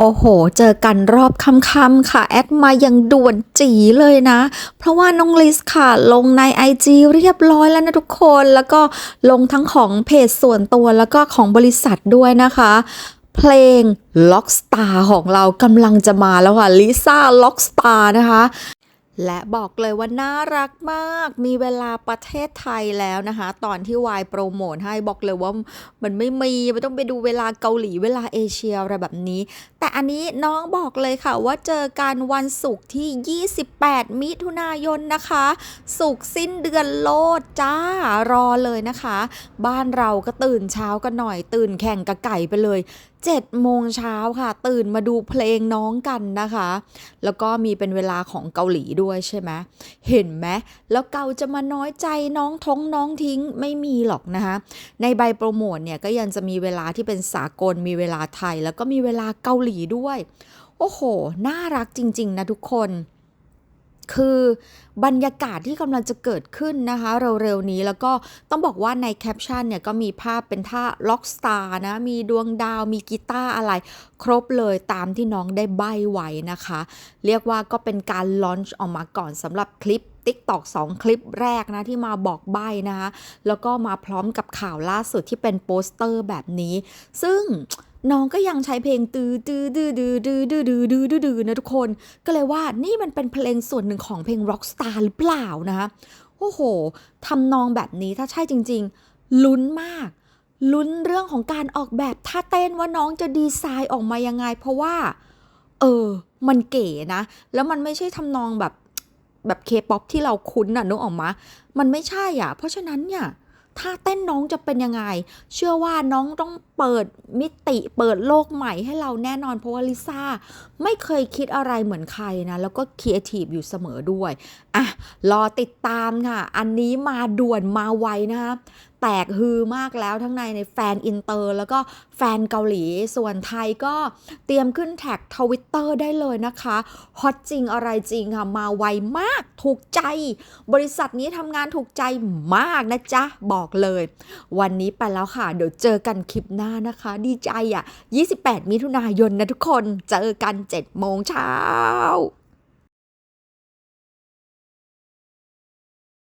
โอ้โห เจอกันรอบค่ำๆค่ะ แอดมาอย่างด่วนจีเลยนะ เพราะว่าน้องลิสค่ะ ลงใน IG เรียบร้อยแล้วนะทุกคน แล้วก็ลงทั้งของเพจส่วนตัวแล้วก็ของบริษัทด้วยนะคะ เพลง Lockstar ของเรากำลังจะมาแล้วค่ะลิซ่า Lockstar นะคะ และบอกเลยว่าน่ารักมาก มีเวลาประเทศไทยแล้วนะคะ ตอนที่วายโปรโมทให้บอกเลยว่ามันไม่มีไม่ต้องไปดูเวลาเกาหลีเวลาเอเชียอะไรแบบนี้ แต่อันนี้น้องบอกเลยค่ะว่าเจอกันวันศุกร์ที่ 28 มิถุนายนนะคะ ศุกร์สิ้นเดือนโลดจ้ารอเลยนะคะ บ้านเราก็ตื่นเช้ากันหน่อย ตื่นแข่งกับไก่ไปเลย 7โมงเช้าค่ะ ตื่นมาดูเพลงน้องกันนะคะ แล้วก็มีเป็นเวลาของเกาหลีด้วยใช่ไหมเห็นไหมแล้วเกาจะมาน้อยใจน้องท้องน้องทิ้งไม่มีหรอกนะคะ ในใบโปรโมทเนี่ยก็ยังจะมีเวลาที่เป็นสากลมีเวลาไทย แล้วก็มีเวลาเกาหลีด้วย โอ้โห น่ารักจริง ๆ นะทุกคน คือบรรยากาศที่กำลังจะเกิดขึ้นนะคะเร็วๆนี้แล้วก็ต้องบอกว่าในแคปชั่นเนี่ยก็มีภาพเป็นท่าล็อกสตาร์นะ มีดวงดาวมีกีตาร์อะไร ครบเลยตามที่น้องได้ใบไว้นะคะ เรียกว่าก็เป็นการลอนช์ออกมาก่อนสำหรับคลิป TikTok 2 คลิปแรกนะ ที่มาบอกใบนะคะ แล้วก็มาพร้อมกับข่าวล่าสุดที่เป็นโปสเตอร์แบบนี้ ซึ่ง น้องก็ยังใช้เพลงตือตื้อดื้อดื้อดื้อดื้อดื้อดื้อดือดือนะทุกคน ก็เลยว่านี่มันเป็นเพลงส่วนหนึ่งของเพลง Rockstar หรือเปล่านะคะโอ้โหทำนองแบบนี้ถ้าใช่จริง ๆ ลุ้นมากลุ้นเรื่องของการออกแบบท่าเต้นว่าน้องจะดีไซน์ออกมายังไง เพราะว่า เออ มันเก๋นะ แล้วมันไม่ใช่ทำนองแบบแบบเคป๊อปที่เราคุ้นน่ะนึกออกมา มันไม่ใช่อะ เพราะฉะนั้นเนี่ยถ้าเต้นน้องจะเป็นยังไง เชื่อว่าน้องต้องเปิดมิติเปิดโลกใหม่ให้เราแน่นอนเพราะว่าลิซ่าไม่เคยคิดอะไรเหมือนใครนะ แล้วก็ครีเอทีฟอยู่เสมอด้วย อะ รอติดตามค่ะ อันนี้มาด่วนมาไวนะคะแตกฮือมากแล้วทั้งในในแฟนอินเตอร์แล้วก็แฟนเกาหลีส่วนไทยก็เตรียมขึ้นแท็กทวิตเตอร์ได้เลยนะคะฮอตจริงอะไรจริงค่ะ มาไวมากถูกใจ บริษัทนี้ทำงานถูกใจมากนะจ๊ะ บอกเลย วันนี้ไปแล้วค่ะ เดี๋ยวเจอกันคลิปหน้านะคะ ดีใจอะ 28 มิถุนายนนะทุกคน เจอกัน 7 โมงเช้า